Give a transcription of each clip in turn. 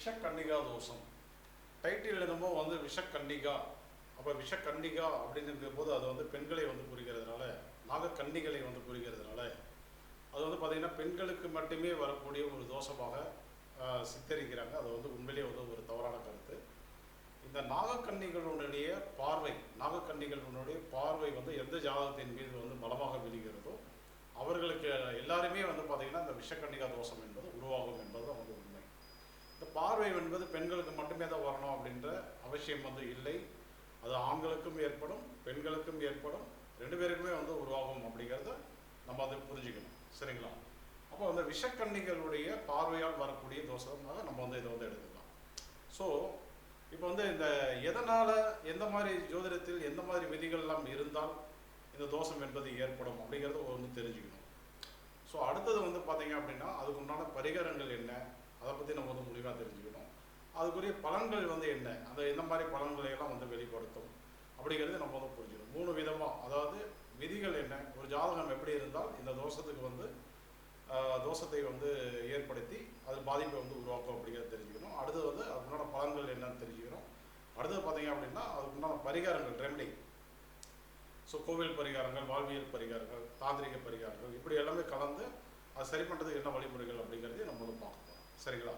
விஷக்கன்னிகா தோஷம். டைட்டில் என்னமோ வந்து விஷக்கன்னிகா. அப்போ விஷக்கன்னிகா அப்படின்னு இருக்கும்போது அது வந்து பெண்களை வந்து குறிக்கிறதுனால நாகக்கன்னிகளை வந்து குறிக்கிறதுனால அது வந்து பார்த்திங்கன்னா பெண்களுக்கு மட்டுமே வரக்கூடிய ஒரு தோஷமாக சித்தரிக்கிறாங்க. அது வந்து உண்மையிலேயே வந்து ஒரு தவறான கருத்து. இந்த நாகக்கண்ணிகளுடைய பார்வை நாகக்கண்ணிகளுடைய பார்வை வந்து எந்த ஜாதகத்தின் மீது வந்து பலமாக விழுகிறதோ அவர்களுக்கு எல்லாருமே வந்து பார்த்திங்கன்னா இந்த விஷக்கன்னிகா தோஷம் என்பது உருவாகும் என்பது தான் வந்து பார்வை என்பது பெண்களுக்கு மட்டுமே தான் வரணும் அப்படின்ற அவசியம் வந்து இல்லை. அது ஆண்களுக்கும் ஏற்படும் பெண்களுக்கும் ஏற்படும் ரெண்டு பேருக்குமே வந்து உருவாகும் அப்படிங்கிறத நம்ம அதை புரிஞ்சுக்கணும். சரிங்களா? அப்போ அந்த விஷக்கன்னிகளுடைய பார்வையால் வரக்கூடிய தோஷமாக நம்ம வந்து இதை வந்து எடுத்துக்கலாம். ஸோ இப்போ வந்து இந்த எதனால் எந்த மாதிரி ஜோதிடத்தில் எந்த மாதிரி விதிகள்லாம் இருந்தால் இந்த தோஷம் என்பது ஏற்படும் அப்படிங்கிறத வந்து தெரிஞ்சுக்கணும். ஸோ அடுத்தது வந்து பார்த்தீங்க அப்படின்னா அதுக்கு உண்டான பரிகாரங்கள் என்ன? அதை பற்றி நம்ம வந்து முடிவாக தெரிஞ்சுக்கணும். அதுக்குரிய பலன்கள் வந்து என்ன? அந்த எந்த மாதிரி பலன்களை எல்லாம் வந்து வெளிப்படுத்தும்? அப்படிங்கிறது நம்ம வந்து புரிஞ்சுக்கணும். மூணு விதமாக அதாவது விதிகள் என்ன? ஒரு ஜாதகம் எப்படி இருந்தால் இந்த தோஷத்துக்கு வந்து தோஷத்தை வந்து ஏற்படுத்தி அது பாதிப்பை வந்து உருவாக்கும் அப்படிங்கிறத தெரிஞ்சுக்கணும். அடுத்தது வந்து அதுக்குண்டான பலன்கள் என்னன்னு தெரிஞ்சுக்கணும். அடுத்தது பார்த்தீங்க அப்படின்னா அதுக்குண்டான பரிகாரங்கள் ரெமெடி ஸோ கோவில் பரிகாரங்கள் வாழ்வியல் பரிகாரங்கள் தாந்திரிக பரிகாரங்கள் இப்படி எல்லாமே கலந்து அது சரி பண்ணுறதுக்கு என்ன வழிமுறைகள் அப்படிங்கிறதையும் நம்ம வந்து பார்க்கணும். சரிங்களா?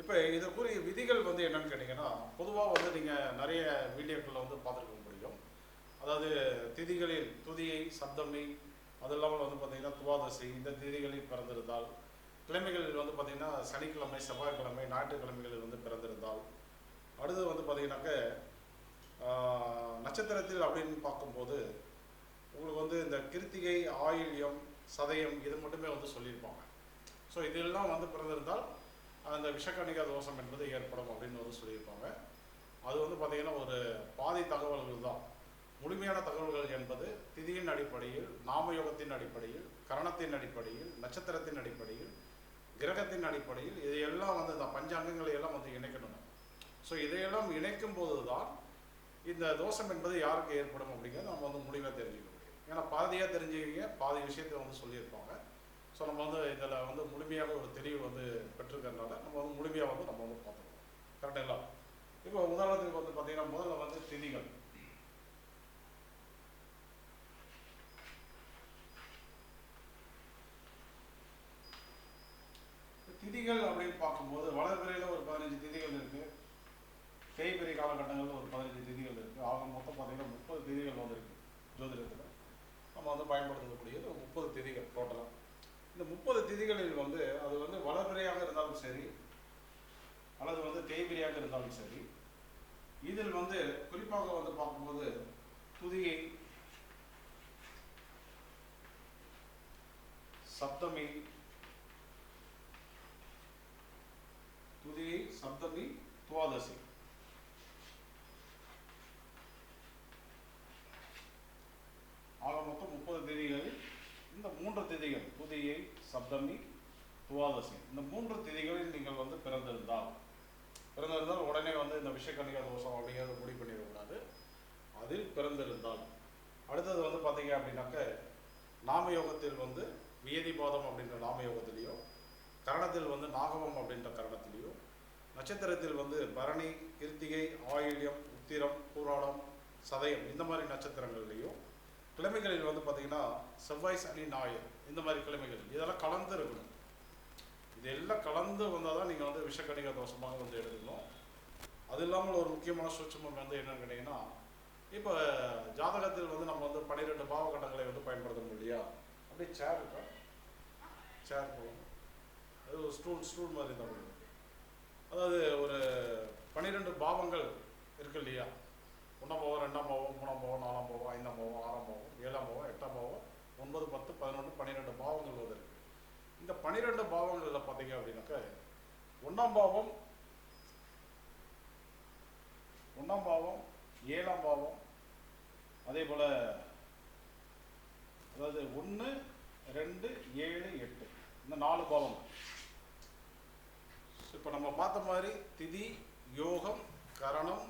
இப்போ இதற்குரிய விதிகள் வந்து என்னன்னு கேட்டிங்கன்னா பொதுவாக வந்து நீங்கள் நிறைய வீடியோக்களில் வந்து பார்த்துருக்க முடியும். அதாவது திதிகளில் துதியை சப்தமி அது இல்லாமல் வந்து பார்த்திங்கன்னா துவாதசி இந்த திதிகளில் பிறந்திருந்தால் கிழமைகளில் வந்து பார்த்திங்கன்னா சனிக்கிழமை செவ்வாய்க்கிழமை ஞாயிற்றுக்கிழமைகளில் வந்து பிறந்திருந்தால் அடுத்தது வந்து பார்த்திங்கனாக்க நட்சத்திரத்தில் அப்படின்னு பார்க்கும்போது உங்களுக்கு வந்து இந்த கிருத்திகை ஆயில்யம் சதயம் இது மட்டுமே வந்து சொல்லியிருப்பாங்க. ஸோ இதெல்லாம் வந்து பிறந்திருந்தால் அந்த விஷக்கணிகா தோஷம் என்பது ஏற்படும் அப்படின்னு வந்து சொல்லியிருப்பாங்க. அது வந்து பார்த்திங்கன்னா ஒரு பாதி தகவல்கள் தான் முழுமையான தகவல்கள் என்பது திதியின் அடிப்படையில் நாமயோகத்தின் அடிப்படையில் கரணத்தின் அடிப்படையில் நட்சத்திரத்தின் அடிப்படையில் கிரகத்தின் அடிப்படையில் இதையெல்லாம் வந்து இந்த பஞ்சாங்கங்களை எல்லாம் வந்து இணைக்கணும் ஸோ இதையெல்லாம் இணைக்கும் போது தான் இந்த தோஷம் என்பது யாருக்கு ஏற்படும் அப்படிங்கிறத நம்ம வந்து முடிவாக தெரிஞ்சுக்க முடியும். ஏன்னா பாதியாக தெரிஞ்சுக்கிங்க பாதி விஷயத்தை வந்து சொல்லியிருப்பாங்க. ஸோ நம்ம வந்து இதில் வந்து முழுமையாக ஒரு தெளிவு வந்து பெற்றிருக்கிறதுனால நம்ம வந்து முழுமையாக வந்து நம்ம வந்து பார்த்துருக்கோம் கரெக்டுங்களா இப்போ உதாரணத்துக்கு வந்து பார்த்தீங்கன்னா முதல்ல வந்து திதிகள். திதிகள் அப்படின்னு பார்க்கும்போது வளர்பிறையில் ஒரு பதினஞ்சு திதிகள் இருக்கு. தேய்பிறை காலகட்டங்களில் ஒரு பதினஞ்சு திதிகள் இருக்கு. ஆக மொத்தம் பார்த்தீங்கன்னா முப்பது திதிகள் வந்து இருக்கு ஜோதிடத்தில். நம்ம வந்து பயன்படுத்தக்கூடியது முப்பது திதிகள் டோட்டலாக இந்த முப்பது திதிகளில் வந்து அது வந்து வளர்பிறையாக இருந்தாலும் சரி அல்லது வந்து தேய்பிரியாக இருந்தாலும் சரி இதில் வந்து குறிப்பாக வந்து பார்க்கும்போது துதியை சப்தமி துதியை சப்தமி துவாதசி ஆக மொத்தம் முப்பது திதிகளில் இந்த மூன்று திதிகள் துதியை சப்தமி துவாதசி இந்த மூன்று திதிகளில் நீங்கள் வந்து பிறந்திருந்தால் பிறந்திருந்தால் உடனே வந்து இந்த விஷயக்கணிகா தோஷம் அப்படிங்கிறத முடிவு பண்ணிடக்கூடாது. அதில் பிறந்திருந்தால். அடுத்தது வந்து பார்த்தீங்க அப்படின்னாக்க நாமயோகத்தில் வந்து வியதிபாதம் அப்படின்ற நாமயோகத்திலேயோ கரணத்தில் வந்து நாகவம் அப்படின்ற கரணத்திலேயோ நட்சத்திரத்தில் வந்து பரணி கிருத்திகை ஆயில்யம் உத்திரம் பூராடம் சதயம் இந்த மாதிரி நட்சத்திரங்கள்லேயும் கிழமைகளில் வந்து பார்த்தீங்கன்னா செவ்வாய் சனி ஞாயிறு இந்த மாதிரி கிழமைகள். இதெல்லாம் கலந்து இருக்கணும். இது எல்லாம் கலந்து வந்தால் தான் நீங்கள் வந்து விஷக்கணிக தோஷமாக வந்து எடுக்கணும் அது இல்லாமல் ஒரு முக்கியமான சூட்சமம் வந்து என்னன்னு கேட்டிங்கன்னா இப்போ ஜாதகத்தில் வந்து நம்ம வந்து பன்னிரெண்டு பாவகட்டங்களை வந்து பயன்படுத்த இல்லையா? அப்படியே சேர் இருக்கா? சேர் போகணும் அது ஒரு ஸ்டூல் ஸ்டூல் மாதிரி தான் அதாவது ஒரு பன்னிரெண்டு பாவங்கள் இருக்கு இல்லையா? ஒன்றாம் போவோம் ரெண்டாம் பாவம் மூணாம் போவோம் நாலாம் போவோம் ஐந்தாம் போவோம் ஆறாம் போவோம் ஏழாம் போவோம் எட்டாம் போவோம் ஒன்பது பத்து பதினொன்று பன்னிரெண்டு பாவங்கள் வந்து இந்த பன்னிரெண்டு பாவங்களில் பார்த்தீங்க அப்படின்னாக்க ஒன்றாம் பாவம் ஒன்றாம் பாவம் ஏழாம் பாவம் அதே போல் அதாவது ஒன்று ரெண்டு ஏழு எட்டு. இந்த நாலு பாவம் இப்போ நம்ம பார்த்த மாதிரி திதி யோகம் கரணம்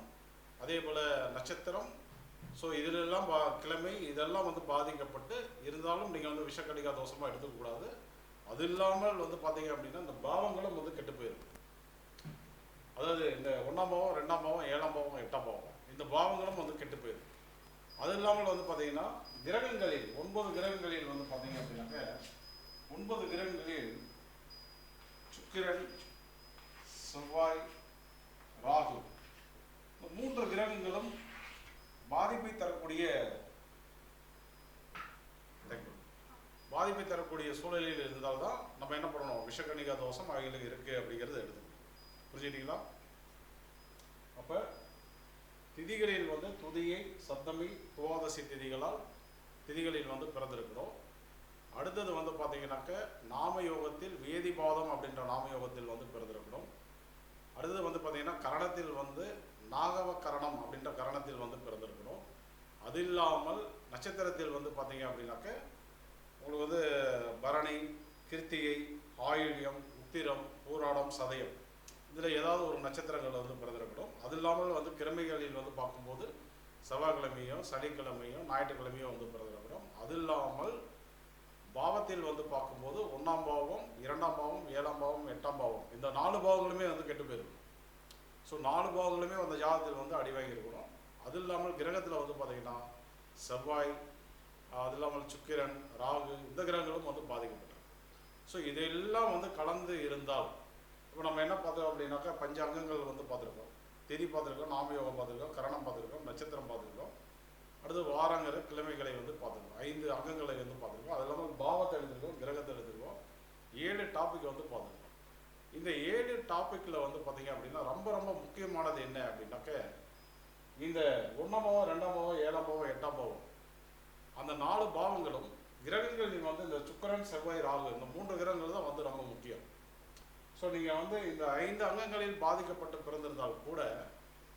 அதே போல் நட்சத்திரம். ஸோ இதிலெல்லாம் பா கிழமை இதெல்லாம் வந்து பாதிக்கப்பட்டு இருந்தாலும் நீங்கள் வந்து விஷக்கடிகா தோஷமாக எடுத்துக்கக்கூடாது அது இல்லாமல் வந்து பார்த்தீங்க அப்படின்னா இந்த பாவங்களும் வந்து கெட்டு போயிருக்கு அதாவது இந்த ஒன்றாம் பாவம் ரெண்டாம் பாவம் ஏழாம் பாவம் எட்டாம் பாவம் இந்த பாவங்களும் வந்து கெட்டு போயிடும் அது இல்லாமல் வந்து பார்த்தீங்கன்னா கிரகங்களில் ஒன்பது கிரகங்களில் வந்து பார்த்தீங்க அப்படின்னாக்க ஒன்பது கிரகங்களில் சுக்கிரன் செவ்வாய் ராகு இந்த மூன்று கிரகங்களும் பாதிப்பை தரக்கூடிய பாதிப்பை தரக்கூடிய சூழலில் இருந்தால்தான் நம்ம என்ன பண்ணணும்? விஷக்கணிகா தோஷம் அவைகளுக்கு இருக்கு அப்படிங்கிறது எடுத்துக்கணும். புரிஞ்சுக்கிட்டீங்களா? அப்ப திதிகளில் வந்து துதியை சப்தமி துவாதசி திதிகளால் திதிகளில் வந்து பிறந்திருக்கிறோம். அடுத்தது வந்து பார்த்தீங்கன்னாக்க நாம யோகத்தில் வேதிபாதம் அப்படின்ற நாம யோகத்தில் வந்து பிறந்திருக்கிறோம். அடுத்தது வந்து பார்த்தீங்கன்னா கரணத்தில் வந்து நாகவ கரணம் அப்படின்ற கரணத்தில் வந்து பிறந்திருக்கிறோம். அது இல்லாமல் நட்சத்திரத்தில் வந்து பார்த்தீங்க அப்படின்னாக்க உங்களுக்கு வந்து பரணி கிருத்திகை ஆயுள்யம் உத்திரம் பூராடம் சதயம் இதில் ஏதாவது ஒரு நட்சத்திரங்கள் வந்து பிறந்திருக்கணும் அது இல்லாமல் வந்து கிழமைகளில் வந்து பார்க்கும்போது செவ்வாய்க்கிழமையும் சனிக்கிழமையும் ஞாயிற்றுக்கிழமையும் வந்து பிறந்திருக்கிறோம். அது இல்லாமல் பாவத்தில் வந்து பார்க்கும்போது ஒன்றாம் பாவம் இரண்டாம் பாவம் ஏழாம் பாவம் எட்டாம் பாவம் இந்த நாலு பாவங்களுமே வந்து கெட்டு போயிருக்கும் ஸோ நாலு பாவங்களுமே அந்த ஜாதகத்தில் வந்து அடி வாங்கியிருக்கணும் அது இல்லாமல் கிரகத்தில் வந்து பார்த்தீங்கன்னா செவ்வாய் அது இல்லாமல் சுக்கிரன் ராகு இந்த கிரகங்களும் வந்து பாதிக்கப்பட்டிருக்கு. ஸோ இதெல்லாம் வந்து கலந்து இருந்தால் இப்போ நம்ம என்ன பார்த்தோம் அப்படின்னாக்கா பஞ்ச அங்கங்கள் வந்து பார்த்துருக்கோம். திதி பார்த்துருக்கோம் நாமயோகம் பார்த்துருக்கோம் கரணம் பார்த்துருக்கோம் நட்சத்திரம் பார்த்துருக்கோம். அடுத்து வாரங்கிற கிழமைகளை வந்து பார்த்துருக்கோம். ஐந்து அங்கங்களை வந்து பார்த்துருக்கோம். அது இல்லாமல் பாவத்தை எழுதிருக்கோம் கிரகத்தை எழுதிருக்கோம் ஏழு டாபிக் வந்து பார்த்துருக்கோம். இந்த ஏழு டாப்பிக்கில் வந்து பார்த்தீங்க அப்படின்னா ரொம்ப ரொம்ப முக்கியமானது என்ன அப்படின்னாக்க இந்த ஒன்றாம் பாவம் ரெண்டாம் பாவம் ஏழாம் பாவம் எட்டாம் பாவம் அந்த நாலு பாவங்களும் கிரகங்களில் வந்து இந்த சுக்கரன் செவ்வாய் ராகு இந்த மூன்று கிரகங்கள் தான் வந்து ரொம்ப முக்கியம். ஸோ நீங்கள் வந்து இந்த ஐந்து அங்கங்களில் பாதிக்கப்பட்டு பிறந்திருந்தால் கூட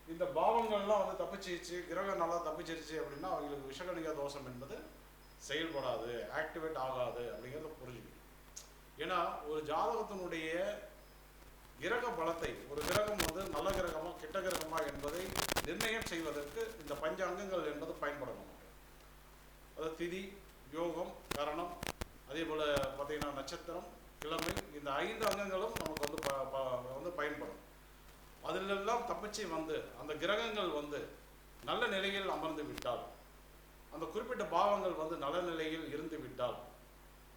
இந்த பாவங்கள்லாம் வந்து தப்பிச்சிருச்சு கிரகம் நல்லா தப்பிச்சிருச்சு அப்படின்னா அவங்களுக்கு விஷகணிக தோஷம் என்பது செயல்படாது ஆக்டிவேட் ஆகாது அப்படிங்கிறத புரிஞ்சுக்கணும். ஏன்னா ஒரு ஜாதகத்தினுடைய கிரக பலத்தை ஒரு கிரகம் வந்து நல்ல கிரகமா கெட்ட கிரகமா என்பதை நிர்ணயம் செய்வதற்கு இந்த பஞ்ச அங்கங்கள் என்பது பயன்படணும். அது திதி யோகம் கரணம் அதே போல் பார்த்தீங்கன்னா நட்சத்திரம் கிழமை இந்த ஐந்து அங்கங்களும் நமக்கு வந்து ப ப- வந்து பயன்படும். அதிலெல்லாம் தப்பிச்சு வந்து அந்த கிரகங்கள் வந்து நல்ல நிலையில் அமர்ந்து விட்டால் அந்த குறிப்பிட்ட பாவங்கள் வந்து நல்ல நிலையில் இருந்து விட்டால்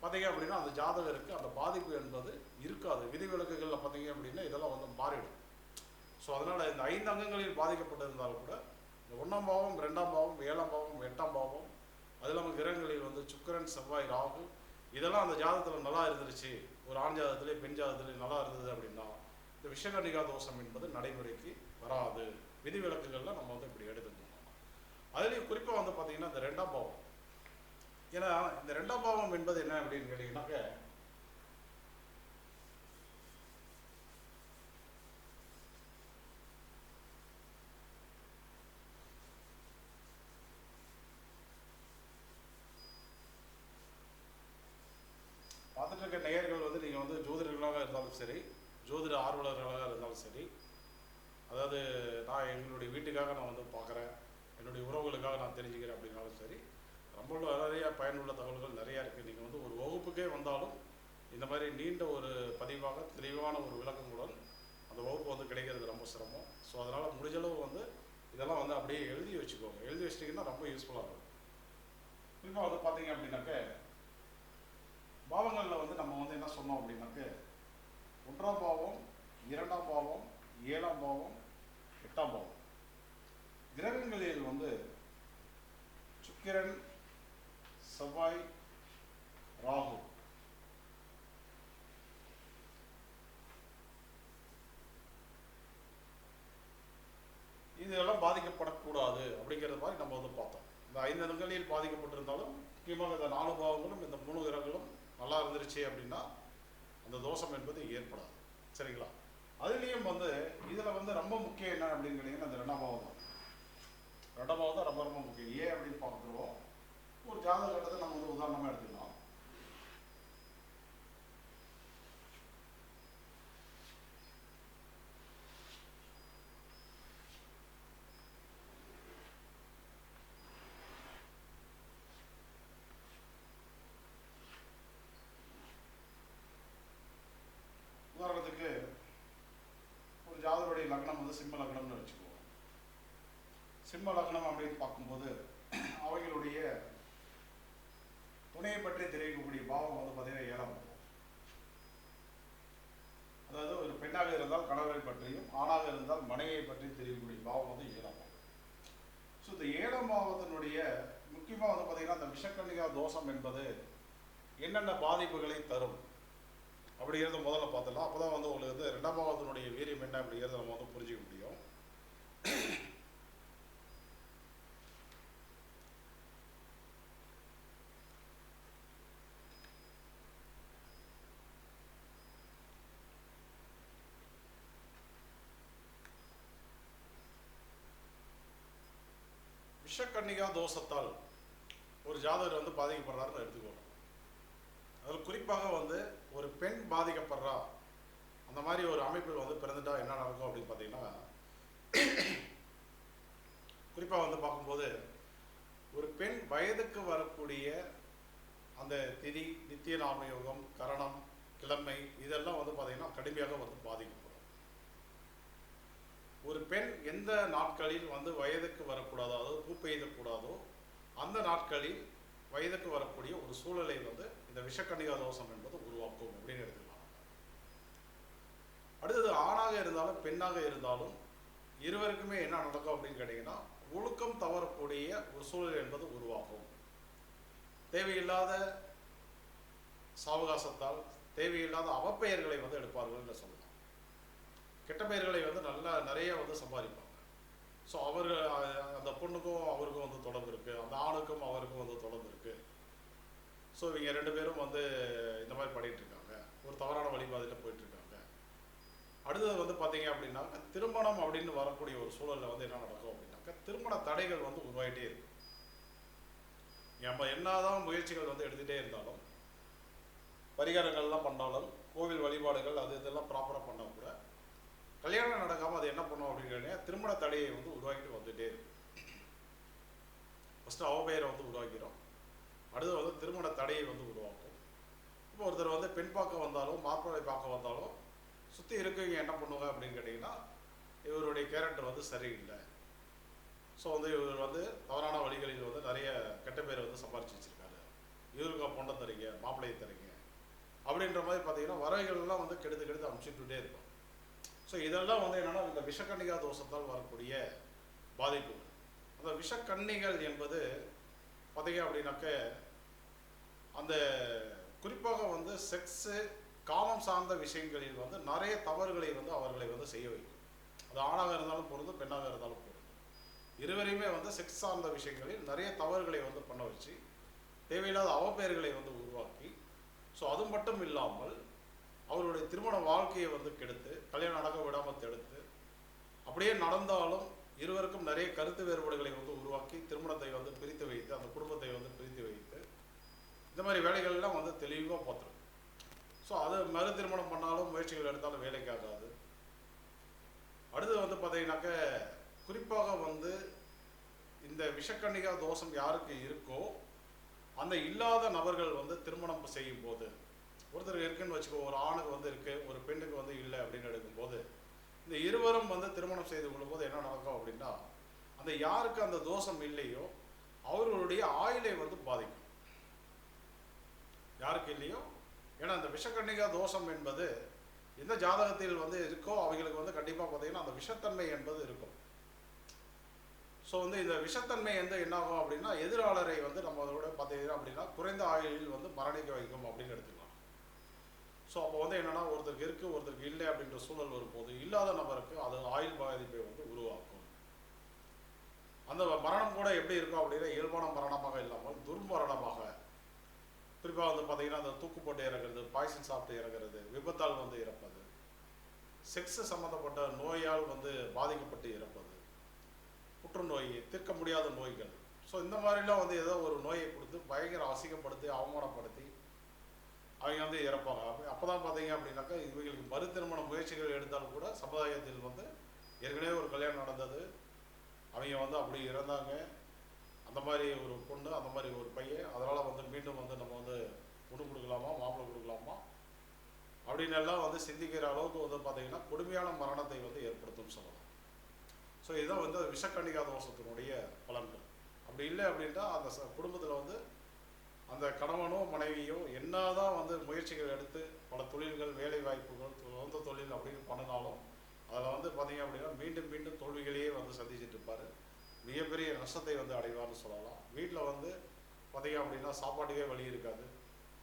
பார்த்தீங்க அப்படின்னா அந்த ஜாதகருக்கு அந்த பாதிப்பு என்பது இருக்காது. விதிவிலக்குகளில் பார்த்தீங்க அப்படின்னா இதெல்லாம் வந்து மாறிடும். ஸோ அதனால் இந்த ஐந்து அங்கங்களில் பாதிக்கப்பட்டிருந்தாலும் கூட இந்த ஒன்றாம் பாவம் ரெண்டாம் பாவம் ஏழாம் பாவம் எட்டாம் பாவம் அது இல்லாமல் கிரகங்களில் வந்து சுக்கிரன் செவ்வாய் ராகு இதெல்லாம் அந்த ஜாதகத்தில் நல்லா இருந்துருச்சு. ஒரு ஆண் ஜாதகத்திலே பெண் ஜாதகத்திலே நல்லா இருந்தது அப்படின்னா இந்த விஷகணிகா தோஷம் என்பது நடைமுறைக்கு வராது. விதிவிலக்குகளில் நம்ம வந்து இப்படி எடுத்துக்கணும். அதுலேயும் குறிப்பாக வந்து பார்த்தீங்கன்னா இந்த ரெண்டாம் பாவம். ஏன்னா இந்த ரெண்டாம் பாவம் என்பது என்ன அப்படின்னு கேட்டீங்கன்னாக்க பார்த்துட்டு இருக்க நேயர்கள் வந்து நீங்கள் வந்து ஜோதிடர்களாக இருந்தாலும் சரி ஜோதிட ஆர்வலர்களாக இருந்தாலும் சரி அதாவது நான் எங்களுடைய வீட்டுக்காக நான் வந்து பார்க்குறேன் என்னுடைய உறவுகளுக்காக நான் தெரிஞ்சுக்கிறேன் அப்படின்னாலும் சரி ரொம்ப நிறைய பயனுள்ள தகவல்கள் நிறையா இருக்குது நீங்கள் வந்து ஒரு வகுப்புக்கே வந்தாலும் இந்த மாதிரி நீண்ட ஒரு பதிவாக தெளிவான ஒரு விளக்கங்களுடன் அந்த வகுப்பு வந்து கிடைக்கிறது ரொம்ப சிரமம். ஸோ அதனால் முடிஞ்சளவு வந்து இதெல்லாம் வந்து அப்படியே எழுதி வச்சுக்கோங்க. எழுதி வச்சிட்டிங்கன்னா ரொம்ப யூஸ்ஃபுல்லாக இருக்கும். குறிப்பாக வந்து பார்த்தீங்க அப்படின்னாக்க பாவங்களில் வந்து நம்ம வந்து என்ன சொன்னோம் அப்படின்னாக்க ஒன்றாம் பாவம் இரண்டாம் பாவம் ஏழாம் பாவம் எட்டாம் பாவம். கிரகங்களில் வந்து சுக்கிரன் செவ்வாய் ராகு. இதெல்லாம் பாதிக்கப்படக்கூடாது அப்படிங்கிறது மாதிரி நம்ம வந்து பார்த்தோம். இந்த ஐந்து இடங்களில் பாதிக்கப்பட்டிருந்தாலும் முக்கியமாக இந்த நாலு பாவங்களும் இந்த மூணு கிரகங்களும் நல்லா இருந்துருச்சு அப்படின்னா அந்த தோஷம் என்பது ஏற்படாது. சரிங்களா? அதுலேயும் வந்து இதில் வந்து ரொம்ப முக்கியம் என்ன அப்படின்னு கேட்டிங்கன்னா அந்த ரெண்டாம் பாவம் தான். ரெண்டாம் பாவம் தான் ரொம்ப ரொம்ப முக்கியம். ஏன் அப்படின்னு பார்க்குறோம் ஒரு ஜாதக கட்டத்தை நம்ம வந்து உதாரணமாக எடுத்துக்கலாம் உதாரணத்துக்கு ஒரு ஜாதகருடைய வந்து சிம்ம லக்னம்னு வச்சுக்குவோம். சிம்ம லக்னம் அப்படின்னு பார்க்கும்போது உன்னையை பற்றி தெரிவிக்கக்கூடிய பாவம் வந்து பார்த்தீங்கன்னா ஏழாம் அதாவது ஒரு பெண்ணாக இருந்தால் கணவரை பற்றியும் ஆணாக இருந்தால் மனைவியை பற்றி தெரியக்கூடிய பாவம் வந்து ஏழாம் ஸோ இந்த ஏழாம் பாவத்தினுடைய முக்கியமாக வந்து பார்த்தீங்கன்னா இந்த விஷக்கண்ணிகா தோஷம் என்பது என்னென்ன பாதிப்புகளை தரும்? அப்படிங்கிறத முதல்ல பார்த்துடலாம். அப்போ தான் வந்து உங்களுக்கு வந்து ரெண்டாம் பாவத்தினுடைய வீரியம் என்ன அப்படிங்கிறத நம்ம வந்து புரிஞ்சிக்க முடியும். விஷக்கன்னிகா தோஷத்தால் ஒரு ஜாதகர் வந்து பாதிக்கப்படுறாருன்னு எடுத்துக்கோங்க. அதில் குறிப்பாக வந்து ஒரு பெண் பாதிக்கப்படுறா அந்த மாதிரி ஒரு அமைப்பில் வந்து பிறந்துட்டா என்ன நடக்கும் அப்படின்னு பார்த்தீங்கன்னா குறிப்பாக வந்து பார்க்கும்போது ஒரு பெண் வயதுக்கு வரக்கூடிய அந்த திதி நித்திய நாமயோகம் கரணம் கிழமை இதெல்லாம் வந்து பார்த்தீங்கன்னா கடுமையாக வந்து பாதிக்கும். ஒரு பெண் எந்த நாட்களில் வந்து வயதுக்கு வரக்கூடாதோ அதாவது பூ பெய்தக்கூடாதோ அந்த நாட்களில் வயதுக்கு வரக்கூடிய ஒரு சூழலை வந்து இந்த விஷக்கணிகா தோஷம் என்பது உருவாக்கும் அப்படின்னு எடுத்துக்கலாம் அடுத்தது ஆணாக இருந்தாலும் பெண்ணாக இருந்தாலும் இருவருக்குமே என்ன நடக்கும் அப்படின்னு கேட்டிங்கன்னா ஒழுக்கம் தவறக்கூடிய ஒரு சூழல் என்பது உருவாகும். தேவையில்லாத சாவகாசத்தால் தேவையில்லாத அவப்பெயர்களை வந்து எடுப்பார்கள் என்று சொல்லலாம். கெட்ட பெயர்களை வந்து நல்லா நிறைய வந்து சம்பாதிப்பாங்க. ஸோ அவர் அந்த பொண்ணுக்கும் அவருக்கும் வந்து தொடர்பு இருக்குது அந்த ஆணுக்கும் அவருக்கும் வந்து தொடர்பு இருக்குது ஸோ இவங்க ரெண்டு பேரும் வந்து இந்த மாதிரி பண்ணிட்டு இருக்காங்க. ஒரு தவறான வழிபாதையில் போயிட்டு இருக்காங்க. அடுத்தது வந்து பார்த்தீங்க அப்படின்னாக்கா திருமணம் அப்படின்னு வரக்கூடிய ஒரு சூழலில் வந்து என்ன நடக்கும் அப்படின்னாக்கா திருமண தடைகள் வந்து உருவாகிட்டே இருக்கு. நம்ம என்னதான் முயற்சிகள் வந்து எடுத்துகிட்டே இருந்தாலும் பரிகாரங்கள்லாம் பண்ணாலும் கோவில் வழிபாடுகள் அது இதெல்லாம் ப்ராப்பராக பண்ணால் கூட கல்யாணம் நடக்காமல் அது என்ன பண்ணும் அப்படின்னு திருமண தடையை வந்து உருவாக்கிட்டு வந்துட்டே இருக்கும் ஃபஸ்ட்டு அவப்பெயரை வந்து உருவாக்கிறோம். அடுத்து வந்து திருமண தடையை வந்து உருவாக்கும். இப்போ ஒருத்தர் வந்து பெண் பார்க்க வந்தாலும் மாப்பிள்ளை பார்க்க வந்தாலும் சுற்றி இருக்கவங்க என்ன பண்ணுவாங்க அப்படின்னு கேட்டிங்கன்னா இவருடைய கேரக்டர் வந்து சரியில்லை. ஸோ வந்து இவர் வந்து தவறான வழிகளில் வந்து நிறைய கெட்ட பேர் வந்து சம்பாரிச்சு வச்சிருக்காரு. இவருக்கு பொண்ணை தரீங்க மாப்பிள்ளையை தரீங்க அப்படின்ற மாதிரி பார்த்தீங்கன்னா வரவைகள்லாம் வந்து கெடுத்து கெடுத்து அனுப்பிச்சுட்டே இருக்கும் ஸோ இதெல்லாம் வந்து என்னென்னா இந்த விஷக்கன்னிகா தோஷத்தால் வரக்கூடிய பாதிப்புகள் அந்த விஷக்கன்னிகள் என்பது பார்த்தீங்க அப்படின்னாக்க அந்த குறிப்பாக வந்து செக்ஸு காமம் சார்ந்த விஷயங்களில் வந்து நிறைய தவறுகளை வந்து அவர்களை வந்து செய்ய வைக்கும். அது ஆணாக இருந்தாலும் பொருந்தும் பெண்ணாக இருந்தாலும் பொருந்தும் இருவரையுமே வந்து செக்ஸ் சார்ந்த விஷயங்களில் நிறைய தவறுகளை வந்து பண்ண வச்சு தேவையில்லாத அவப்பெயர்களை வந்து உருவாக்கி ஸோ அது மட்டும் இல்லாமல் அவருடைய திருமண வாழ்க்கையை வந்து கெடுத்து கல்யாணம் நடக்க விடாமல் தடுத்து அப்படியே நடந்தாலும் இருவருக்கும் நிறைய கருத்து வேறுபாடுகளை வந்து உருவாக்கி திருமணத்தை வந்து பிரித்து வைத்து அந்த குடும்பத்தை வந்து பிரித்து வைத்து இந்த மாதிரி வேலைகள்லாம் வந்து தெளிவாக பார்த்துரும் ஸோ அது மறு திருமணம் பண்ணாலும் முயற்சிகள் எடுத்தாலும் வேலைக்கு ஆகாது. அடுத்து வந்து பார்த்தீங்கன்னாக்க குறிப்பாக வந்து இந்த விஷக்கன்னிகா தோஷம் யாருக்கு இருக்கோ அந்த இல்லாத நபர்கள் வந்து திருமணம் செய்யும் போது ஒருத்தர் இருக்குன்னு வச்சுக்கோ ஒரு ஆணுக்கு வந்து இருக்கு ஒரு பெண்ணுக்கு வந்து இல்லை அப்படின்னு எடுக்கும்போது இந்த இருவரும் வந்து திருமணம் செய்து கொள்ளும்போது என்ன நடக்கும் அப்படின்னா அந்த யாருக்கு அந்த தோஷம் இல்லையோ அவர்களுடைய ஆயுளை வந்து பாதிக்கும். யாருக்கு இல்லையோ? ஏன்னா அந்த விஷக்கன்னிகா தோஷம் என்பது எந்த ஜாதகத்தில் வந்து இருக்கோ அவங்களுக்கு வந்து கண்டிப்பாக பார்த்தீங்கன்னா அந்த விஷத்தன்மை என்பது இருக்கும். ஸோ வந்து இந்த விஷத்தன்மை வந்து என்ன ஆகும் அப்படின்னா எதிராளரை வந்து நம்ம அதோட பார்த்தீங்கன்னா அப்படின்னா குறைந்த ஆயுளில் வந்து மரணிக்க வைக்கும் அப்படின்னு எடுத்துக்கலாம் ஸோ அப்போ வந்து என்னன்னா ஒருத்தருக்கு இருக்கு ஒருத்தருக்கு இல்லை அப்படின்ற சூழல் வரும்போது இல்லாத நபருக்கு அது ஆயுள் பாதிப்பை வந்து உருவாக்கும். அந்த மரணம் கூட எப்படி இருக்கும் அப்படின்னா இயல்பான மரணமாக இல்லாமல் துர்மரணமாக. குறிப்பாக வந்து பார்த்தீங்கன்னா அந்த தூக்கு போட்டு இறங்குறது பாய்சன் சாப்பிட்டு இறங்குறது விபத்தால் வந்து இறப்பது. செக்ஸ் சம்மந்தப்பட்ட நோயால் வந்து பாதிக்கப்பட்டு இறப்பது. புற்றுநோய் தீர்க்க முடியாத நோய்கள். ஸோ இந்த மாதிரிலாம் வந்து ஏதோ ஒரு நோயை கொடுத்து பயங்கர அசிங்கப்படுத்தி அவமானப்படுத்தி அவங்க வந்து இறப்பாங்க. அப்போ அப்போ தான் பார்த்தீங்க அப்படின்னாக்கா இவங்களுக்கு மறு திருமண முயற்சிகள் எடுத்தாலும் கூட சமுதாயத்தில் வந்து ஏற்கனவே ஒரு கல்யாணம் நடந்தது. அவங்க வந்து அப்படி இறந்தாங்க. அந்த மாதிரி ஒரு பொண்ணு அந்த மாதிரி ஒரு பையன். அதனால் வந்து மீண்டும் வந்து நம்ம வந்து பொண்ணு கொடுக்கலாமா மாப்பிள்ளை கொடுக்கலாமா? அப்படின்னு எல்லாம் வந்து சிந்திக்கிற அளவுக்கு வந்து பார்த்திங்கன்னா கொடுமையான மரணத்தை வந்து ஏற்படுத்தும் சொல்லலாம். ஸோ இதுதான் வந்து விஷக்கன்னிகா தோஷத்தினுடைய பலன்கள். அப்படி இல்லை அப்படின்னா அந்த ச- குடும்பத்தில் வந்து அந்த கணவனோ மனைவியோ என்னதான் வந்து முயற்சிகள் எடுத்து பல தொழில்கள் வேலை வாய்ப்புகள் சொந்த தொழில் அப்படின்னு பண்ணினாலும் அதில் வந்து பார்த்தீங்க அப்படின்னா மீண்டும் மீண்டும் தோல்விகளையே வந்து சந்திச்சுட்டு இருப்பார். மிகப்பெரிய நஷ்டத்தை வந்து அடைவார்னு சொல்லலாம். வீட்டில் வந்து பார்த்தீங்க அப்படின்னா சாப்பாட்டுக்கே வழி இருக்காது.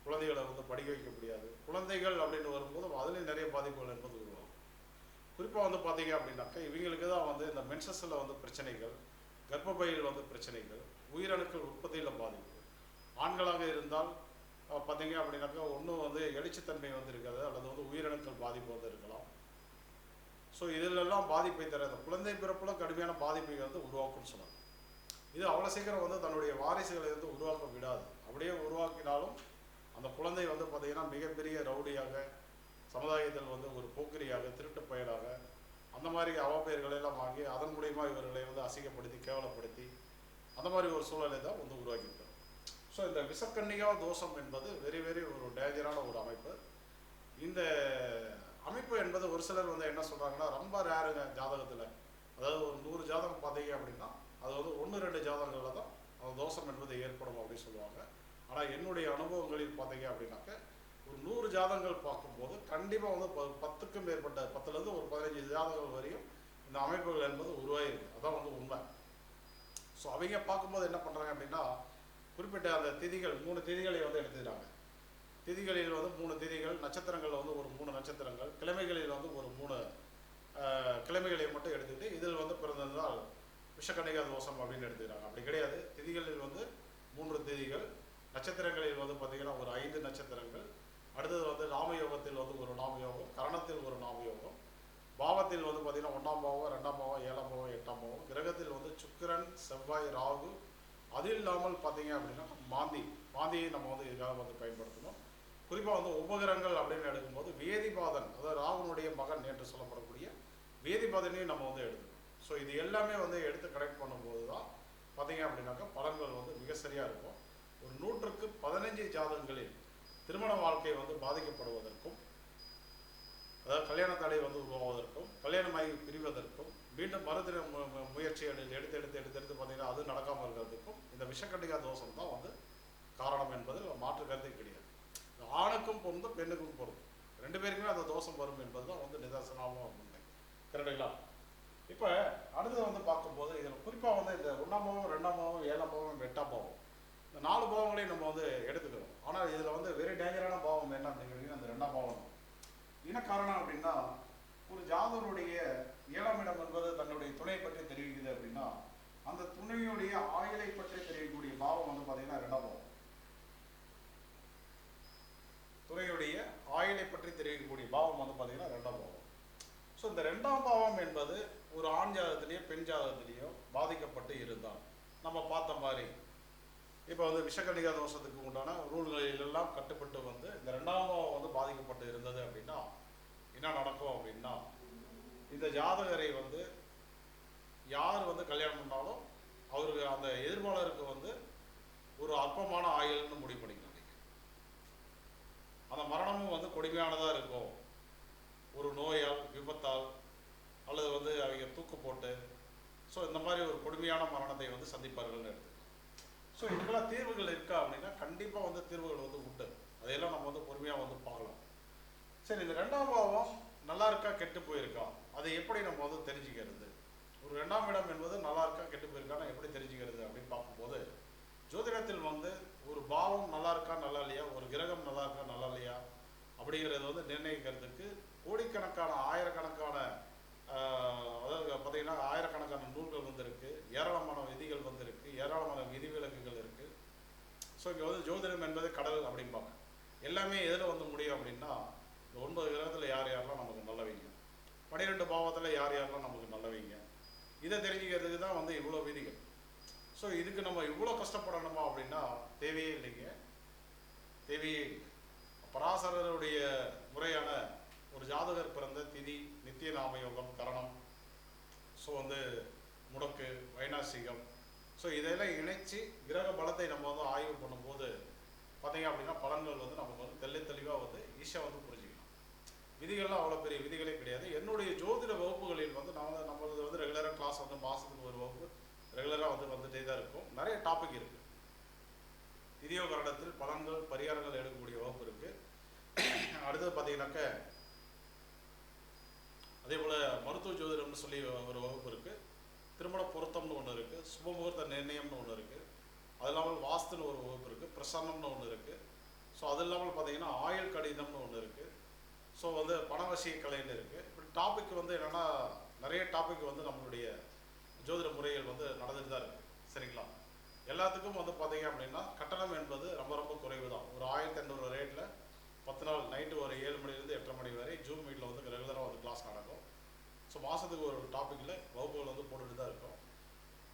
குழந்தைகளை வந்து படிக்க வைக்க முடியாது. குழந்தைகள் அப்படின்னு வரும்போது அதுலேயும் நிறைய பாதிப்புகள் என்பது உருவாகும். குறிப்பாக வந்து பார்த்தீங்க அப்படின்னாக்கா இவங்களுக்கு தான் வந்து இந்த மென்சஸில் வந்து பிரச்சனைகள் கர்ப்பப்பையில் வந்து பிரச்சனைகள் உயிரணுக்கள் உற்பத்தியில் பாதிப்பு. ஆண்களாக இருந்தால் பார்த்தீங்க அப்படின்னாக்கா ஒன்றும் வந்து எழுச்சித்தன்மை வந்து இருக்காது அல்லது வந்து உயிரினங்கள் பாதிப்பு வந்து இருக்கலாம். ஸோ இதிலெல்லாம் பாதிப்பை தர குழந்தை பிறப்பில் கடுமையான பாதிப்பை வந்து உருவாக்கும்னு சொன்னாங்க. இது அவ்வளோ சீக்கிரம் வந்து தன்னுடைய வாரிசுகளை வந்து உருவாக்க விடாது. அப்படியே உருவாக்கினாலும் அந்த குழந்தை வந்து பார்த்தீங்கன்னா மிகப்பெரிய ரவுடியாக சமுதாயத்தில் வந்து ஒரு போக்கிரியாக திருட்டு பயலாக அந்த மாதிரி அவப்பெயர்களை எல்லாம் வாங்கி அதன் மூலியமாக இவர்களை வந்து அசிங்கப்படுத்தி கேவலப்படுத்தி அந்த மாதிரி ஒரு சூழலை தான் வந்து உருவாக்கியிருக்காங்க. ஸோ இந்த விசக்கன்னிகா தோஷம் என்பது வெரி வெரி ஒரு டேஞ்சரான ஒரு அமைப்பு. இந்த அமைப்பு என்பது ஒரு சிலர் வந்து என்ன சொல்கிறாங்கன்னா ரொம்ப ரேருங்க ஜாதகத்தில். அதாவது ஒரு நூறு ஜாதகம் பார்த்தீங்க அப்படின்னா அது வந்து ஒன்று ரெண்டு ஜாதகங்களில் தான் அந்த தோஷம் என்பது ஏற்படும் அப்படின்னு சொல்லுவாங்க. ஆனால் என்னுடைய அனுபவங்களில் பார்த்தீங்க அப்படின்னாக்க ஒரு நூறு ஜாதகங்கள் பார்க்கும்போது கண்டிப்பாக வந்து ப- பத்துக்கும் மேற்பட்ட பத்துலேருந்து ஒரு பதினஞ்சு ஜாதகங்கள் வரையும் இந்த அமைப்புகள் என்பது உருவாயிருக்கு அதான் வந்து உண்மை. ஸோ அவங்க பார்க்கும்போது என்ன பண்ணுறாங்க அப்படின்னா குறிப்பிட்ட அந்த திதிகள் மூணு திதிகளை வந்து எடுத்துக்கிறாங்க. திதிகளில் வந்து மூணு திதிகள் நட்சத்திரங்களில் வந்து ஒரு மூணு நட்சத்திரங்கள் கிழமைகளில் வந்து ஒரு மூணு கிழமைகளை மட்டும் எடுத்துக்கிட்டு இதில் வந்து பிறந்ததால் விஷக்கணிகா தோஷம் அப்படின்னு எடுத்துக்கிறாங்க. அப்படி கிடையாது. திதிகளில் வந்து மூன்று திதிகள் நட்சத்திரங்களில் வந்து பார்த்தீங்கன்னா ஒரு ஐந்து நட்சத்திரங்கள் அடுத்தது வந்து நாமயோகத்தில் வந்து ஒரு நாமயோகம் கரணத்தில் ஒரு நாமயோகம் பாவத்தில் வந்து பார்த்தீங்கன்னா ஒன்றாம் பாவம் ரெண்டாம் பாவம் ஏழாம் பாவம் எட்டாம் பாவம் கிரகத்தில் வந்து சுக்கிரன் செவ்வாய் ராகு அது இல்லாமல் பார்த்தீங்க அப்படின்னா மாந்தி மாந்தியை நம்ம வந்து இதுக்காக வந்து பயன்படுத்தணும்? குறிப்பாக வந்து உபகரங்கள் அப்படின்னு எடுக்கும்போது வேதிபாதன் அதாவது ராகுனுடைய மகன் என்று சொல்லப்படக்கூடிய வேதிபாதனையும் நம்ம வந்து எடுக்கணும் ஸோ இது எல்லாமே வந்து எடுத்து கனெக்ட் பண்ணும்போது தான் பார்த்தீங்க அப்படின்னாக்கா பலன்கள் வந்து மிக சரியாக இருக்கும். ஒரு நூற்றுக்கு பதினஞ்சு ஜாதகங்களில் திருமண வாழ்க்கை வந்து பாதிக்கப்படுவதற்கும் அதாவது கல்யாண தடை வந்து உருவாவதற்கும் கல்யாணமாகி பிரிவதற்கும் மீண்டும் மறுதின மு- முயற்சிகளில் எடுத்து எடுத்து எடுத்து எடுத்து பார்த்தீங்கன்னா அது நடக்காமல் இருக்கிறதுக்கும் இந்த விஷக்கட்டிகா தோஷம் தான் வந்து காரணம் என்பது மாற்று கருத்தே கிடையாது. ஆணுக்கும் பொருந்தும் பெண்ணுக்கும் பொருந்தும். ரெண்டு பேருக்குமே அந்த தோஷம் வரும் என்பது தான் வந்து நிதர்சனமாக உண்மை. கரெக்டுங்களா? இப்போ அடுத்தது வந்து பார்க்கும்போது இதில் குறிப்பாக வந்து இந்த ஒன்றாம் பாவம் ரெண்டாம் பாவம் ஏழாம் பாவம் எட்டாம் பாவம் இந்த நாலு பாவங்களையும் நம்ம வந்து எடுத்துக்கிறோம். ஆனால் இதில் வந்து வெரி டேஞ்சரான பாவம் என்ன அப்படிங்கிறது அந்த ரெண்டாம் பாவம். இன என்ன காரணம் அப்படின்னா ஒரு ஜாதகருடைய ஏழாம் இடம் என்பது தன்னுடைய துணை பற்றி தெரிவிக்குது அப்படின்னா அந்த துணையுடைய ஆயுளை பற்றி தெரியக்கூடிய பாவம் வந்து பார்த்தீங்கன்னா ரெண்டாம் துணையுடைய ஆயுளை பற்றி தெரிவிக்கக்கூடிய பாவம் வந்து பார்த்தீங்கன்னா ரெண்டாம் பாவம். ஸோ இந்த ரெண்டாம் பாவம் என்பது ஒரு ஆண் ஜாதகத்திலேயோ பெண் ஜாதகத்திலேயோ பாதிக்கப்பட்டு இருந்தால் நம்ம பார்த்த மாதிரி இப்போ வந்து விஷக்கணிகா தோஷத்துக்கு உண்டான ரூல்களிலெல்லாம் கட்டுப்பட்டு வந்து இந்த ரெண்டாம் பாவம் வந்து பாதிக்கப்பட்டு இருந்தது அப்படின்னா என்ன நடக்கும் அப்படின்னா இந்த ஜாதகரை வந்து யார் வந்து கல்யாணம் பண்ணாலும் அவருக்கு அந்த எதிர்பாளருக்கு வந்து ஒரு அற்பமான ஆயுள்னு முடிவு பண்ணிக்கலாம் அந்த மரணமும் வந்து கொடுமையானதாக இருக்கும். ஒரு நோயால் விபத்தால் அல்லது வந்து அவங்க தூக்கு போட்டு ஸோ இந்த மாதிரி ஒரு கொடுமையான மரணத்தை வந்து சந்திப்பார்கள்னு எடுத்து ஸோ இதுக்கெல்லாம் தீர்வுகள் இருக்கா அப்படின்னா கண்டிப்பாக வந்து தீர்வுகள் வந்து உண்டு. அதையெல்லாம் நம்ம வந்து பொறுமையாக வந்து பார்க்கலாம். சரி இந்த ரெண்டாம் பாவம் நல்லா இருக்கா கெட்டு போயிருக்கா? அதை எப்படி நம்ம வந்து தெரிஞ்சுக்கிறது? ஒரு ரெண்டாம் இடம் என்பது நல்லா இருக்கா கெட்டு போயிருக்கான்னு எப்படி தெரிஞ்சுக்கிறது அப்படின்னு பார்க்கும்போது ஜோதிடத்தில் வந்து ஒரு பாவம் நல்லா இருக்கா நல்லா இல்லையா? ஒரு கிரகம் நல்லா இருக்கா நல்லா இல்லையா? அப்படிங்கிறது வந்து நிர்ணயிக்கிறதுக்கு கோடிக்கணக்கான ஆயிரக்கணக்கான அதாவது பார்த்தீங்கன்னா ஆயிரக்கணக்கான நூல்கள் வந்திருக்கு ஏராளமான விதிகள் வந்திருக்கு ஏராளமான விதிவிலக்குகள் இருக்குது ஸோ இங்கே வந்து ஜோதிடம் என்பது கடல் அப்படிம்பாங்க எல்லாமே எதில் வந்து முடியும் அப்படின்னா இந்த ஒன்பது கிரகத்தில் யார் யாரெல்லாம் நமக்கு நல்ல வைக்கும் பன்னிரெண்டு பாவத்தில் யார் யாரெல்லாம் நமக்கு நல்லவங்க? இதை தெரிஞ்சுக்கிறதுக்கு தான் வந்து இவ்வளோ விதிகள். ஸோ இதுக்கு நம்ம இவ்வளோ கஷ்டப்படணுமா அப்படின்னா தேவையே இல்லைங்க. தேவையே இல்லை. பராசரருடைய முறையான ஒரு ஜாதகர் பிறந்த திதி நித்திய நாமயோகம் கரணம் ஸோ வந்து முடக்கு வைநாசிகம் ஸோ இதெல்லாம் இணைச்சு கிரக பலத்தை நம்ம வந்து ஆய்வு பண்ணும்போது பார்த்தீங்க அப்படின்னா பலன்கள் வந்து நமக்கு வந்து தெள்ளி தெளிவாக வந்து ஈஸியாக வந்து விதிகள்லாம் அவ்வளோ பெரிய விதிகளே கிடையாது. என்னுடைய ஜோதிட வகுப்புகளில் வந்து நான் வந்து நம்மளது வந்து ரெகுலராக கிளாஸ் வந்து மாதத்துக்கு ஒரு வகுப்பு ரெகுலராக வந்து வந்துட்டே தான் இருக்கும். நிறைய டாபிக் இருக்குது திதியோகரணத்தில் பலன்கள் பரிகாரங்கள் எடுக்கக்கூடிய வகுப்பு இருக்குது அடுத்தது பார்த்தீங்கன்னாக்க அதே போல் மருத்துவ ஜோதிடம்னு சொல்லி ஒரு வகுப்பு இருக்குது திருமண பொருத்தம்னு ஒன்று இருக்குது சுபமுகூர்த்த நிர்ணயம்னு ஒன்று இருக்குது அது இல்லாமல் வாஸ்துன்னு ஒரு வகுப்பு இருக்குது பிரசன்னம்னு ஒன்று இருக்குது ஸோ அது இல்லாமல் பார்த்தீங்கன்னா ஆயுள் கடிதம்னு ஒன்று இருக்குது ஸோ வந்து பணவசிய கலைன்னு இருக்குது இப்படி டாபிக் வந்து என்னென்னா நிறைய டாபிக் வந்து நம்மளுடைய ஜோதிட முறைகள் வந்து நடந்துட்டு தான் இருக்குது சரிங்களா? எல்லாத்துக்கும் வந்து பார்த்தீங்க அப்படின்னா கட்டணம் என்பது ரொம்ப ரொம்ப குறைவு தான் ஒரு ஆயிரத்தி எண்ணூறு ரேட்டில் பத்து நாள் நைட்டு ஒரு ஏழு மணிலேருந்து எட்டரை மணி வரை ஜூம் மீட்டில் வந்து ரெகுலராக வந்து கிளாஸ் நடக்கும். ஸோ மாதத்துக்கு ஒரு டாப்பிக்கில் வகுப்புகள் வந்து போட்டுட்டு தான் இருக்கும்.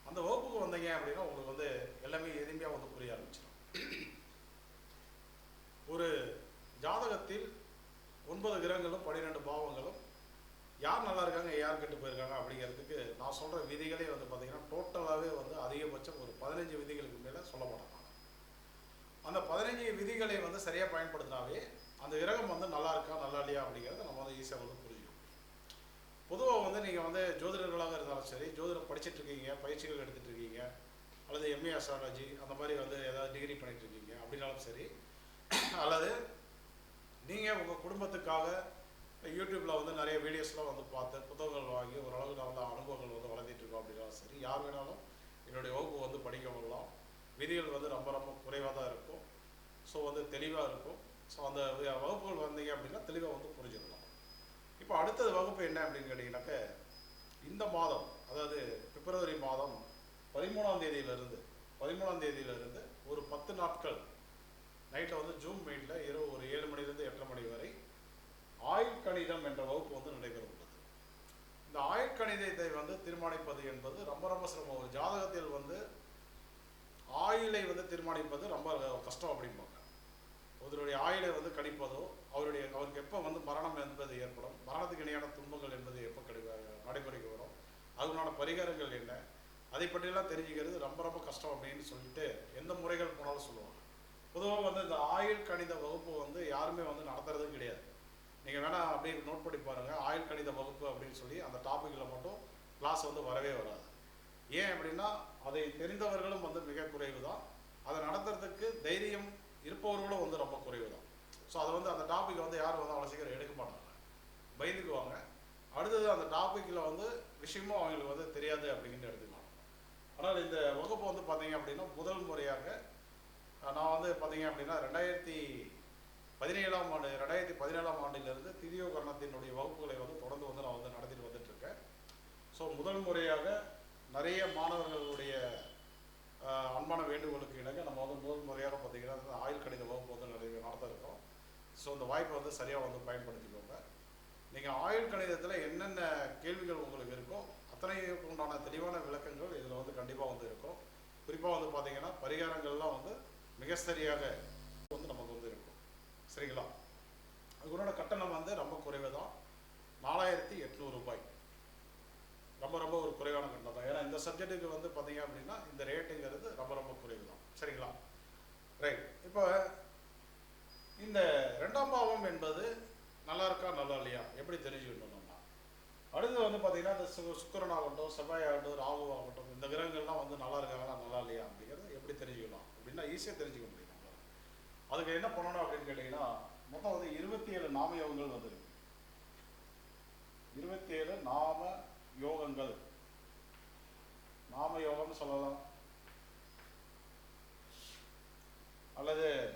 அந்த வகுப்புக்கு வந்தீங்க அப்படின்னா உங்களுக்கு வந்து எல்லாமே எளிமையாக வந்து புரிய ஆரம்பிச்சிடும். ஒரு ஜாதகத்தில் ஒன்பது கிரகங்களும் பன்னிரெண்டு பாவங்களும். யார் நல்லா இருக்காங்க யார் கெட்டு போயிருக்காங்க அப்படிங்கிறதுக்கு நான் சொல்கிற விதிகளே வந்து பார்த்தீங்கன்னா டோட்டலாகவே வந்து அதிகபட்சம் ஒரு பதினஞ்சு விதிகளுக்கு மேலே சொல்ல மாட்டாங்க. அந்த பதினஞ்சு விதிகளை வந்து சரியாக பயன்படுத்தினாவே அந்த கிரகம் வந்து நல்லா இருக்கா நல்லா இல்லையா அப்படிங்கிறத நம்ம வந்து ஈஸியாக வந்து புரிஞ்சுக்கணும். பொதுவாக வந்து நீங்கள் வந்து ஜோதிடர்களாக இருந்தாலும் சரி ஜோதிடம் படிச்சுட்டு இருக்கீங்க பயிற்சிகள் எடுத்துகிட்டு இருக்கீங்க அல்லது எம்ஏ அஸ்ட்ராலஜி அந்த மாதிரி வந்து ஏதாவது டிகிரி பண்ணிட்டு இருக்கீங்க அப்படின்னாலும் சரி அல்லது நீங்கள் உங்கள் குடும்பத்துக்காக யூடியூப்பில் வந்து நிறைய வீடியோஸ்லாம் வந்து பார்த்து புத்தகங்கள் வாங்கி ஓரளவு நல்ல அனுபவங்கள் வந்து வளர்ந்துட்டுருக்கோம் அப்படின்னா அப்படின்னாலும் சரி. யார் வேணாலும் என்னுடைய வகுப்பு வந்து படிக்க வரலாம். விதிகள் வந்து ரொம்ப ரொம்ப குறைவாக தான் இருக்கும். ஸோ வந்து தெளிவாக இருக்கும். ஸோ அந்த வகுப்புகள் வந்தீங்க அப்படின்னா தெளிவாக வந்து புரிஞ்சுக்கலாம். இப்போ அடுத்தது வகுப்பு என்ன அப்படின்னு கேட்டிங்கனாக்க இந்த மாதம் அதாவது பிப்ரவரி மாதம் பதிமூணாம் தேதியிலிருந்து பதிமூணாம் தேதியிலிருந்து ஒரு பத்து நாட்கள் நைட்டில் வந்து ஜூம் மீட்டில் இரவு ஒரு ஏழு மணிலேருந்து எட்டரை மணி வரை ஆயுள் கணிதம் என்ற வகுப்பு வந்து நடைபெற உள்ளது இந்த ஆயுள் கணிதத்தை வந்து தீர்மானிப்பது என்பது ரொம்ப ரொம்ப சிரமம். ஒரு ஜாதகத்தில் வந்து ஆயுளை வந்து தீர்மானிப்பது ரொம்ப கஷ்டம் அப்படிம்பாங்க ஒருவருடைய ஆயுளை வந்து கணிப்பதோ அவருடைய அவருக்கு எப்போ வந்து மரணம் என்பது ஏற்படும் மரணத்துக்கு இணையான துன்பங்கள் என்பது எப்போ கிடை நடைமுறைக்கு வரும் அதுக்குண்டான பரிகாரங்கள் என்ன அதை பற்றியெல்லாம் தெரிஞ்சுக்கிறது ரொம்ப ரொம்ப கஷ்டம் அப்படின்னு சொல்லிட்டு எந்த முறைகள் போனாலும் சொல்லுவாங்க. பொதுவாக வந்து இந்த ஆயுள் கணித வகுப்பு வந்து யாருமே வந்து நடத்துறதும் கிடையாது. நீங்கள் வேணால் அப்படியே நோட் பண்ணி பாருங்கள் ஆயுள் கணித வகுப்பு அப்படின்னு சொல்லி அந்த டாப்பிக்கில் மட்டும் கிளாஸ் வந்து வரவே வராது. ஏன் அப்படின்னா அதை தெரிந்தவர்களும் வந்து மிக குறைவு தான் அதை நடத்துறதுக்கு தைரியம் இருப்பவர்களும் வந்து ரொம்ப குறைவு தான் ஸோ அதை வந்து அந்த டாப்பிக்கை வந்து யாரும் வந்து அவ்வளோ சீக்கிரம் எடுக்க மாட்டாங்க. பயந்துக்குவாங்க. அடுத்தது அந்த டாப்பிக்கில் வந்து விஷயமும் அவங்களுக்கு வந்து தெரியாது அப்படின்னு எடுத்துக்கலாம். ஆனால் இந்த வகுப்பு வந்து பார்த்தீங்க அப்படின்னா முதல் முறையாக நான் வந்து பார்த்தீங்க அப்படின்னா ரெண்டாயிரத்தி பதினேழாம் ஆண்டு ரெண்டாயிரத்தி பதினேழாம் ஆண்டிலிருந்து திரியோகரணத்தினுடைய வகுப்புகளை வந்து தொடர்ந்து வந்து நான் வந்து நடத்திட்டு வந்துட்டுருக்கேன் ஸோ முதல் முறையாக நிறைய மாணவர்களுடைய அன்பான வேண்டுகோளுக்கு இணங்க நம்ம வந்து முதல் முறையாக பார்த்தீங்கன்னா ஆயுள் கணித வகுப்பு வந்து நிறைய நடத்த இருக்கோம். ஸோ இந்த வாய்ப்பை வந்து சரியாக வந்து பயன்படுத்திக்கோங்க. நீங்கள் ஆயுள் கணிதத்தில் என்னென்ன கேள்விகள் உங்களுக்கு இருக்கோ அத்தனைக்கு உண்டான தெளிவான விளக்கங்கள் இதில் வந்து கண்டிப்பாக வந்து இருக்கும். குறிப்பாக வந்து பார்த்தீங்கன்னா பரிகாரங்கள்லாம் வந்து மிக சரியாக வந்து நமக்கு வந்து இருக்கும். சரிங்களா? அதுக்குன்னோட கட்டணம் வந்து ரொம்ப குறைவு தான் நாலாயிரத்தி எட்நூறு ரூபாய். ரொம்ப ரொம்ப ஒரு குறைவான கட்டணம் தான். ஏன்னா இந்த சப்ஜெக்ட்டுக்கு வந்து பார்த்தீங்க அப்படின்னா இந்த ரேட்டுங்கிறது ரொம்ப ரொம்ப குறைவு தான் சரிங்களா? ரைட் இப்போ இந்த ரெண்டாம் பாவம் என்பது நல்லா இருக்கா நல்லா இல்லையா? எப்படி தெரிஞ்சுக்கணும்னா அடுத்து வந்து பார்த்தீங்கன்னா இந்த சு சுக்கரன் ஆகட்டும் செவ்வாய் ஆகட்டும் ராகு ஆகட்டும் இந்த கிரகங்கள்லாம் வந்து நல்லா இருக்காங்களா நல்லா இல்லையா அப்படிங்கிறது எப்படி தெரிஞ்சுக்கலாம் அப்படின்னா ஈஸியாக தெரிஞ்சுக்க முடியும். அதுக்கு என்ன பண்ணணும் அப்படின்னு கேட்டீங்கன்னா மொத்தம் வந்து இருபத்தி ஏழு நாம யோகங்கள் வந்திருக்கு. இருபத்தி ஏழு நாம யோகங்கள். நாம யோகம்னு சொல்லலாம். அல்லது